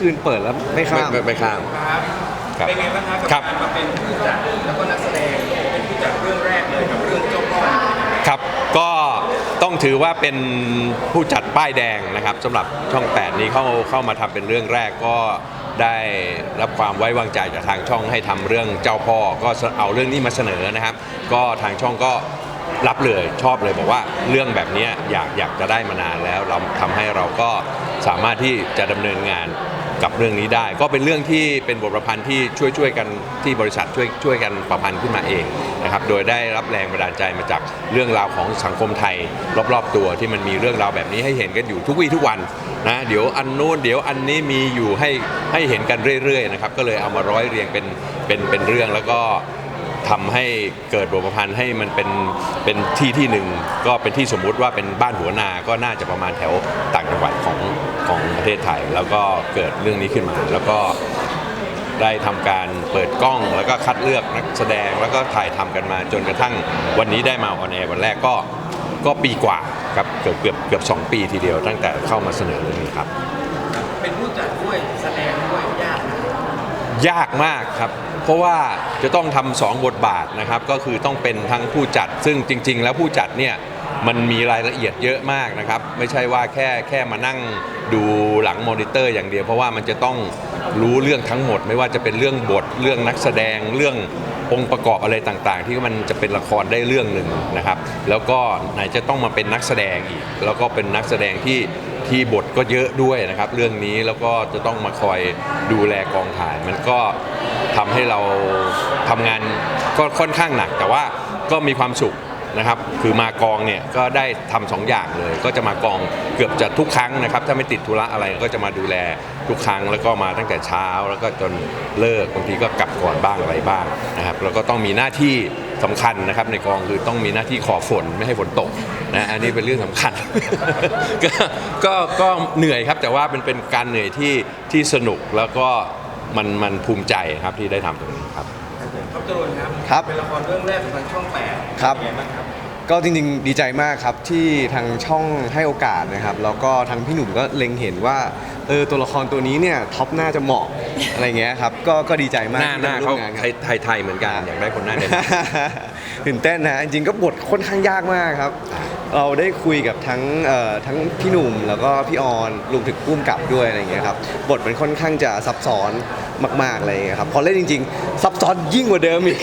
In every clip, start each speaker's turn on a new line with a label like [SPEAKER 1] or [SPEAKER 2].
[SPEAKER 1] คืนเปิดแล้วไม่ข้าม
[SPEAKER 2] ไม่ไม่ข้าม
[SPEAKER 3] ครับ
[SPEAKER 2] ครับ
[SPEAKER 3] เป็นไงบ้างครับกับ
[SPEAKER 2] ครับ
[SPEAKER 3] การมาเป็นผู้จัดแล้วก็นักแสดงเป็นผู้จัดเรื่องแรกเลยกับเรื่องเจ้าพ่อ
[SPEAKER 2] ครับก็ต้องถือว่าเป็นผู้จัดป้ายแดงนะครับสำหรับช่อง 8 นี้เข้าเข้ามาทำเป็นเรื่องแรกก็ได้รับความไว้วางใจจากทางช่องให้ทำเรื่องเจ้าพ่อก็เอาเรื่องนี้มาเสนอนะครับ ก็ทางช่องก็รับเลยชอบเลยบอกว่าเรื่องแบบนี้อยากอยากจะได้มานานแล้วเราทำให้เราก็สามารถที่จะดำเนินงาน กับเรื่องนี้ได้ ก็เป็นเรื่องที่เป็นบทประพันธ์ที่ช่วยช่วยกันที่บริษัทช่วยช่วยกันประพันธ์ขึ้นมาเองนะครับโดยได้รับแรงบันดาลใจมาจากเรื่องราวของสังคมไทย รอบๆตัวที่มันมีเรื่องราวแบบนี้ให้เห็นกันอยู่ทุกวี่ทุกวันนะเดี๋ยวอันโน้นเดี๋ยวอันนี้มีอยู่ให้ให้เห็นกันเรื่อยๆนะครับก็เลยเอามาร้อยเรียงเป็นเป็นเป็นเรื่องแล้วก็ทำให้เกิดบทประพันธ์ให้มันเป็นเป็นที่ที่หนึ่งก็เป็นที่สมมุติว่าเป็นบ้านหัวนาก็น่าจะประมาณแถวต่างจังหวัดของ ของประเทศไทย แล้วก็เกิดเรื่องนี้ขึ้นมา แล้วก็ได้ทำการเปิดกล้องแล้วก็คัดเลือกนักแสดงแล้วก็ถ่ายทำกันมาจนกระทั่งวันนี้ได้มาออนแอร์วันแรกก็ก็ปีกว่าครับเกือบเกือบเกือบสองปีทีเดียว ตั้งแต่เข้ามาเสนอเรื่องนี้ครับ
[SPEAKER 3] เป็นผู้จัดด้วยแสดงด้วยยากนะ
[SPEAKER 2] ยากมากครับ เพราะว่าจะต้องทำสองบทบาทนะครับ ก็คือต้องเป็นทั้งผู้จัด ซึ่งจริง ๆ แล้วผู้จัดเนี่ย มันมีรายละเอียดเยอะมากนะครับ ไม่ใช่ว่าแค่แค่มานั่งดูหลังมอนิเตอร์อย่างเดียว เพราะว่ามันจะต้องรู้เรื่องทั้งหมด ไม่ว่าจะเป็นเรื่องบท เรื่องนักแสดงเรื่ององค์ประกอบอะไรต่างๆ ที่มันจะเป็นละครได้เรื่องหนึ่งนะครับ แล้วก็ไหนจะต้องมาเป็นนักแสดงอีก แล้วก็เป็นนักแสดงที่ที่บทก็เยอะด้วยนะครับ เรื่องนี้แล้วก็จะต้องมาคอยดูแลกองถ่าย มันก็ทำให้เราทำงานก็ค่อนข้างหนัก แต่ว่าก็มีความสุข นะครับ คือมากองเนี่ยก็ได้ทำสองอย่างเลย ก็จะมากองเกือบจะทุกครั้งนะครับ ถ้าไม่ติดธุระอะไรก็จะมาดูแลทุกครั้ง แล้วก็มาตั้งแต่เช้า แล้วก็จนเลิกบางทีก็กลับก่อนบ้างอะไรบ้างนะครับ แล้วก็ต้องมีหน้าที่สำคัญนะครับในกองคือต้องมีหน้าที่ขอฝนไม่ให้ฝนตกนะอันนี้เป็นเรื่องสำคัญก็ก็ก็เหนื่อยครับแต่ว่าเป็นเป็นการเหนื่อยที่ที่สนุกแล้วก็มันมันภูมิใจครับที่ได้ทำตรงนี้ครับ
[SPEAKER 3] ครับจรนครับ
[SPEAKER 1] ครับ
[SPEAKER 3] เป็นละครเรื่องแรกของทางช่องแปด
[SPEAKER 1] ครับ
[SPEAKER 3] เป็นไงบ้างครับ
[SPEAKER 1] ก็จริงๆ ดีใจมากครับที่ทางช่องให้โอกาสนะครับ แล้วก็ทางพี่หนุ่มก็เล็งเห็นว่าเออตัวละครตัวนี้เนี่ยท็อปน่าจะเหมาะอะไรเงี้ยครับก็ก็ดีใจมาก
[SPEAKER 2] หน้าหน้า
[SPEAKER 1] ที่ได้
[SPEAKER 2] เขา
[SPEAKER 1] ร่วมงาน
[SPEAKER 2] ไท
[SPEAKER 1] ครั
[SPEAKER 2] ย
[SPEAKER 1] บ
[SPEAKER 2] ไทยไทยเหมือนกันอยากได้คนหน้าเด่น
[SPEAKER 1] ตื่นเต้นนะ จริงๆก็บทค่อนข้างยากมากครับ เราได้คุยกับทั้งเอ่อทั้งพี่หนุ่มแล้วก็พี่ออนรวมถึงพุ่มกับด้วยอะไรเงี้ยครับบทมันค่อนข้างจะซับซ้อน มากๆอะไรเงี้ยครับพอเล่นจริงๆ ซับซ้อนยิ่งกว่าเดิมอีก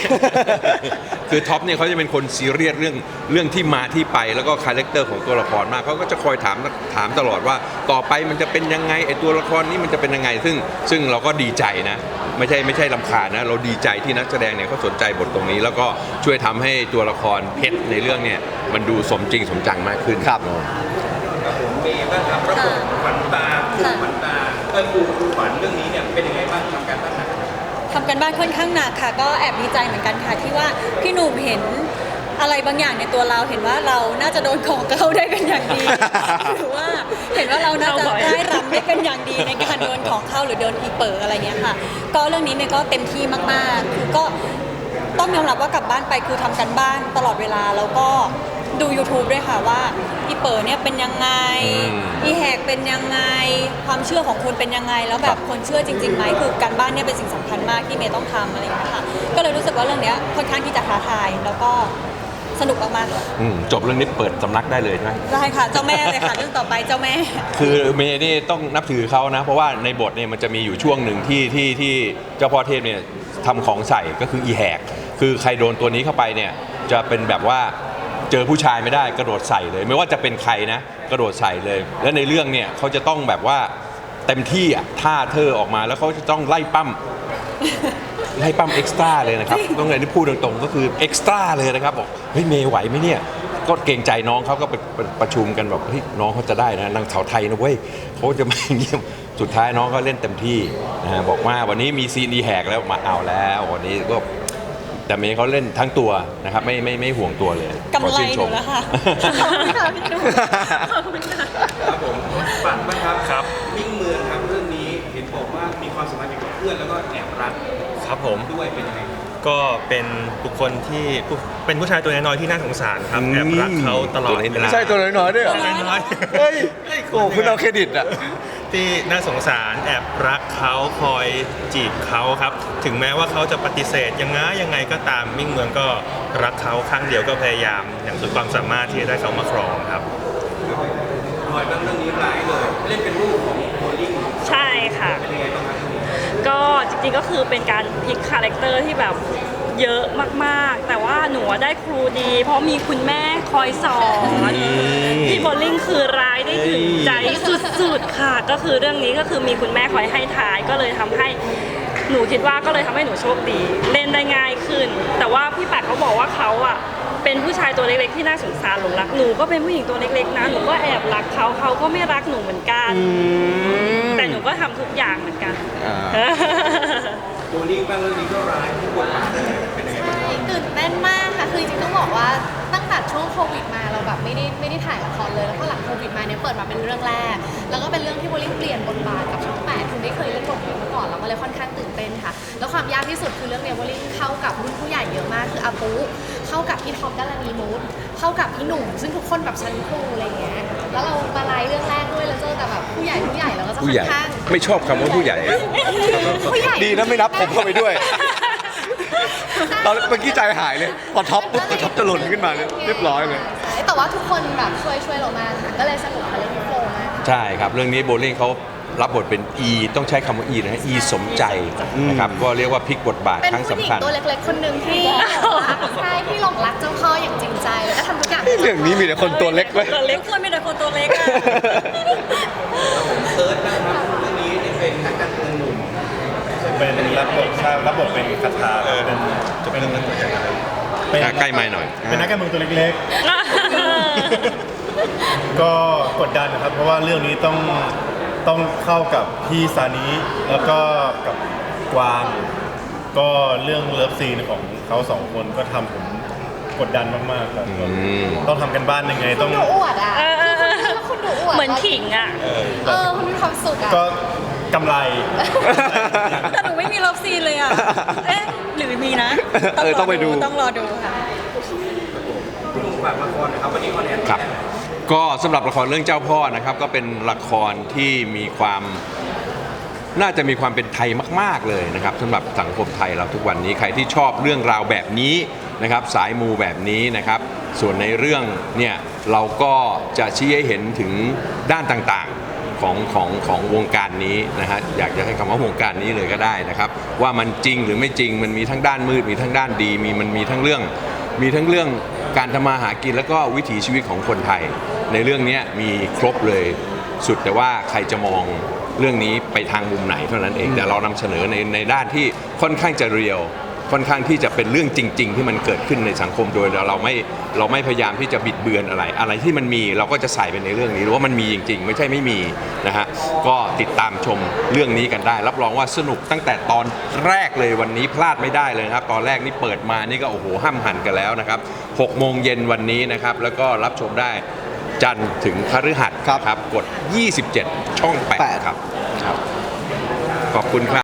[SPEAKER 2] คือท็อปเนี่ยเขาจะเป็นคนซีเรียสเรื่องเรื่องที่มาที่ไปแล้วก็คาแรคเตอร์ของตัวละครมากเขาก็จะคอยถามถามตลอดว่า ต่อไปมันจะเป็นยังไงไอตัวละครนี้มันจะเป็นยังไง ซึ่งซึ่งเราก็ดีใจนะ ไม่ใช่ไม่ใช่ลำคาญนะ เราดีใจที่นักแสดงเนี่ยเขาสนใจบทตรงนี้ แล้วก็ช่วยทำให้ตัวละครเพชรในเรื่องเนี่ยมันดูสมจริงสมจังมากขึ้น
[SPEAKER 1] ครับ
[SPEAKER 3] ครับผมเป็นไงบ้างครับระบบขวัญตาครูขวัญ ตาเออครูครูขวัญเรื่องนี้เนี่ยเป็นยังไงบ้างทำการบ้านหนัก
[SPEAKER 4] ทำกันบ้านค่อนข้างหนักค่ะ ก็แอบดีใจเหมือนกันค่ะที่ว่าพี่หนุ่มเห็นอะไรบางอย่างในตัวเราเห็นว่าเราน่าจะโดนของเข้าได้เป็นอย่างดี หรือว่าเห็นว่าเราน่าจะได้รำได้เป็นอย่างดีในการโดนของเข้าหรือโดนอีเปิดอะไรเงี้ยค่ะ ก็เรื่องนี้เนี่ยก็เต็มที่มากๆคือก็ต้องยอมรับว่ากลับบ้านไปคือทำกันบ้านตลอดเวลาแล้วก็ ดู YouTube ด้วยค่ะว่าอีเปิดเนี่ยเป็นยังไง
[SPEAKER 2] อืม
[SPEAKER 4] อีแหกเป็นยังไง ความเชื่อของคุณเป็นยังไง แล้วแบบคนเชื่อจริงๆไหมคือการบ้านเนี่ยเป็นสิ่งสำคัญมากที่เมย์ต้องทำอะไรอย่างเงี้ยค่ะก็เลยรู้สึกว่าเรื่องเนี้ยค่อนข้างที่จะท้าทายแล้วก็สนุกมากๆเลย
[SPEAKER 2] อืมจบเรื่องนี้เปิดสำนักได้เลยใช่ไหม
[SPEAKER 4] ได้ค่ะเจ้าแม่เลยค่ะเรื่องต่อไปเจ้าแม่
[SPEAKER 2] คือเมย์นี่ต้องนับถือเขานะ เพราะว่าในบทเนี่ยมันจะมีอยู่ช่วงหนึ่งที่ที่ที่เจ้าพ่อเทพเนี่ยทำของใส่ก็คืออีแหก คือใครโดนตัวนี้เข้าไปเนี่ยจะเป็นแบบว่า เจอผู้ชายไม่ได้กระโดดใส่เลย ไม่ว่าจะเป็นใครนะกระโดดใส่เลย และในเรื่องเนี่ยเขาจะต้องแบบว่าเต็มที่อะท่าเธอออกมาแล้วเขาจะต้องไล่ปั้มไล่ปั้มเอ็กซ์ตร้าเลยนะครับต้องเลยที่พูดตรงๆก็คือเอ็กซ์ตร้าเลยนะครับบอกเฮ้ยเมย์ไหวไหมเนี่ยก็เกรงใจน้องเขาก็ไปไปประชุมกันแบบเฮ้ยน้องเขาจะได้นะนางสาวไทยนะเว้ยเขาจะมาอย่างเงี้ยสุดท้ายน้องก็เล่นเต็มที่นะฮะบอกว่าวันนี้มีซีนดีแหกแล้วมาเอาแล้ววันนี้ก็ แต่เมย์เขาเล่นทั้งตัวนะครับไม่ไม่ไม่ห่วงตัวเลย
[SPEAKER 4] กำ
[SPEAKER 2] ขอ
[SPEAKER 4] ไร
[SPEAKER 2] ชื่น
[SPEAKER 4] ห
[SPEAKER 2] ช
[SPEAKER 4] นู
[SPEAKER 2] ม
[SPEAKER 4] แล้วค่ะ ขอบคุณค่ะพี่หนุ่มขอบคุณค่ะ
[SPEAKER 3] ครับผมฝันบ้างครับ
[SPEAKER 5] ครับ
[SPEAKER 3] มิ่งเมืองครับเรื่องนี้เห็นบอกว่ามีความสัมพันธ์กับเพื่อนแล้วก็แอบรัก
[SPEAKER 5] ครับผม
[SPEAKER 3] ด้วยเป็นยังไงครับ
[SPEAKER 5] ก็เป็นบุคคลที่ผู้เป็นผู้ชายตัวน้อยๆที่น่าสงสารครับ
[SPEAKER 2] อืม
[SPEAKER 5] แอบรักเขาตลอด
[SPEAKER 2] ตัวน้อยๆ
[SPEAKER 5] เวลา
[SPEAKER 1] ใช่ตัวน้อยๆด้วยเหรอ
[SPEAKER 5] ตัวน้อย
[SPEAKER 1] เฮ้ยโอ้คุณเอาเครดิตอะ
[SPEAKER 5] ที่น่าสงสารแอบรักเขาคอยจีบเขาครับ ถึงแม้ว่าเขาจะปฏิเสธยังไงยังไงก็ตามมิ่งเมืองก็รักเขาครั้งเดียวก็พยายาม อย่างสุดความสามารถที่จะได้เขามาครองครับ
[SPEAKER 3] หน่อยบางเรื่องนี้ร้ายเลยเล่นเป็นลูกของโบลิ่ง
[SPEAKER 6] ใช่ค่ะ
[SPEAKER 3] เป็นยังไงบ้างครับ
[SPEAKER 6] ก็จริงๆก็คือเป็นการพลิกคาแรคเตอร์ที่แบบเยอะมากๆ แต่ว่า หนูได้ครูดี เพราะมีคุณแม่คอยสอนพี่โบลิ่งคือร้ายได้ถึงใจสุดๆค่ะ ก็คือเรื่องนี้ก็คือมีคุณแม่คอยให้ท้ายก็เลยทำให้หนูคิดว่าก็เลยทำให้หนูโชคดี เล่นได้ง่ายขึ้น แต่ว่าพี่ปัดเขาบอกว่าเขาอะเป็นผู้ชายตัวเล็กๆ ที่น่าสงสารหลงรักหนูก็เป็นผู้หญิงตัวเล็กๆนะหนูก็แอบรักเขาเขาก็ไม่รักหนูเหมือนกัน แต่หนูก็ทำทุกอย่างเหมือนกัน
[SPEAKER 1] อ่า
[SPEAKER 3] โบลิ่งบ้างเรื่องนี้ก็ร้ายทุกบทบาทเลย น
[SPEAKER 7] เต้นมากค่ะ คือจริงๆต้องบอกว่าตั้งแต่ช่วงโควิดมาเราแบบไม่ได้ไม่ได้ถ่ายละครเลย แล้วพอหลังโควิดมาเนี่ยเปิดมาเป็นเรื่องแรก แล้วก็เป็นเรื่องที่โบลิ่งเปลี่ยนบทบาทกับช่องแปดคือไม่เคยเล่นบทนี้มาก่อนเราก็เลยค่อนข้างตื่นเต้นค่ะ แล้วความยากที่สุดคือเรื่องเนี้ยโบลิ่งเข้ากับรุ่นผู้ใหญ่เยอะมากคืออาปูเข้ากับพี่ท็อปดัลลานีมูดเข้ากับพี่หนุ่ม ซึ่งทุกคนแบบชั้นครูอะไรอย่างเงี้ย แล้วเรามาไลฟ์เรื่องแรกด้วยแล้วเจอแต่แบบผู้ใหญ่ผู้ใหญ่เราก็จะ
[SPEAKER 2] ผู้
[SPEAKER 7] ค่
[SPEAKER 2] ใหญ่
[SPEAKER 7] อนข้าง
[SPEAKER 2] ไม่ชอบคำว่าผู้ใหญ่
[SPEAKER 7] ผู้ใหญ่
[SPEAKER 1] ดีนะไม่นับผมเข้าไปด้วย ตอนเมื่อกี้ใจหายเลย พอท็อปปุ๊บก็ท็อปจะหล่นขึ้นมาเลยเรียบร้อยเลย
[SPEAKER 7] แต่ว่าทุกคนแบบช่วยช่วยเรามากค่ะก็เลยสนุกกับเรื่องนี้โฟล์มาก
[SPEAKER 2] ใช่ครับ เรื่องนี้โบลิ่งเขารับบทเป็น E ต้องใช้คำว่า E นะฮะ E สมใจนะครับก็เรียกว่าพลิกบทบาท
[SPEAKER 7] เป็น
[SPEAKER 2] ครั้ง
[SPEAKER 7] ผู้หญิ
[SPEAKER 2] สำ
[SPEAKER 7] ง
[SPEAKER 2] คัญ
[SPEAKER 7] ตัวเล็กๆคนหนึ่งที่ใช่ที่หลงรักเจ้าพ่ออย่างจริงใจแล้วก็ทำทุกอย่าง
[SPEAKER 1] เรื่องนี้มีแต่คนตัวเล็กเว้ย
[SPEAKER 4] ตัวเล็กควรมีแต่คนตัวเล็กอะ
[SPEAKER 3] เอิร์ธนะครับเรื่องนี้นี่เป็นนักการเมืองหนุ่ม
[SPEAKER 5] เป็นรับบทใช่รับบทเป็นคาถาเป็นจะเป็นเป็น
[SPEAKER 2] ใกล้ไม้หน่อย
[SPEAKER 8] เป็นนักการเมืองตัวเล็กๆ ก็กดดันนะครับ เพราะว่าเรื่องนี้ต้องต้องเข้ากับพี่ซานิแล้วก็กับกวาง ก็เรื่องเลิฟซีนของเขาสองคนก็ทำผมกดดันมากๆครับ
[SPEAKER 2] อืม
[SPEAKER 8] ต้องทำกันบ้านยังไงต้อง
[SPEAKER 7] คุณดูอวดอะ
[SPEAKER 6] เออเออเออ
[SPEAKER 7] คือคุณดูอวด
[SPEAKER 6] เหมือนขิงอะ
[SPEAKER 7] เออ คุณมีความสุขอะ
[SPEAKER 8] ก็ กำไร
[SPEAKER 4] แต่หนูไม่มีเลิฟซีนเลยอะ เอ๊ะหรือมีนะ
[SPEAKER 1] เออต้องไปดู
[SPEAKER 4] ต้องรอดูค่ะ
[SPEAKER 3] คุณลุงฝากละครนะครับวันนี้คอนแอร์
[SPEAKER 2] ครับก็สำหรับละครเรื่องเจ้าพ่อนะครับ ก็เป็นละครที่มีความน่าจะมีความเป็นไทยมาก ๆเลยนะครับสำหรับสังคมไทยเราทุกวันนี้ใครที่ชอบเรื่องราวแบบนี้นะครับ สายมูแบบนี้นะครับ ส่วนในเรื่องเนี่ยเราก็จะชี้ให้เห็นถึงด้านต่างๆ ของของของวงการนี้นะฮะอยากจะให้คำว่าวงการนี้เลยก็ได้นะครับ ว่ามันจริงหรือไม่จริงมันมีทั้งด้านมืดมีทั้งด้านดี มีมันมีทั้งเรื่อง มีทั้งเรื่องการทำมาหากินแล้วก็วิถีชีวิตของคนไทย ในเรื่องเนี้ยมีครบเลยสุดแต่ว่าใครจะมองเรื่องนี้ไปทางมุมไหนเท่านั้นเองแต่เรานำเสนอในในด้านที่ค่อนข้างจะเรียว ค่อนข้างที่จะเป็นเรื่องจริง ๆ ที่มันเกิดขึ้นในสังคมโดยเราไม่เราไม่พยายามที่จะบิดเบือนอะไร อะไรที่มันมีเราก็จะใส่ไปในเรื่องนี้หรือว่ามันมีจริง ๆ ไม่ใช่ไม่มีนะฮะก็ติดตามชมเรื่องนี้กันได้ รับรองว่าสนุกตั้งแต่ตอนแรกเลยวันนี้พลาดไม่ได้เลยนะครับ ตอนแรกนี่เปิดมานี่ก็โอ้โหห้ามหันกันแล้วนะครับ6โมงเย็นวันนี้นะครับแล้วก็รับชมได้จันทร์ถึงพฤหัส
[SPEAKER 1] ครับ
[SPEAKER 2] รบกด 27 ช่อง8ครับครับ ขอบคุณครับ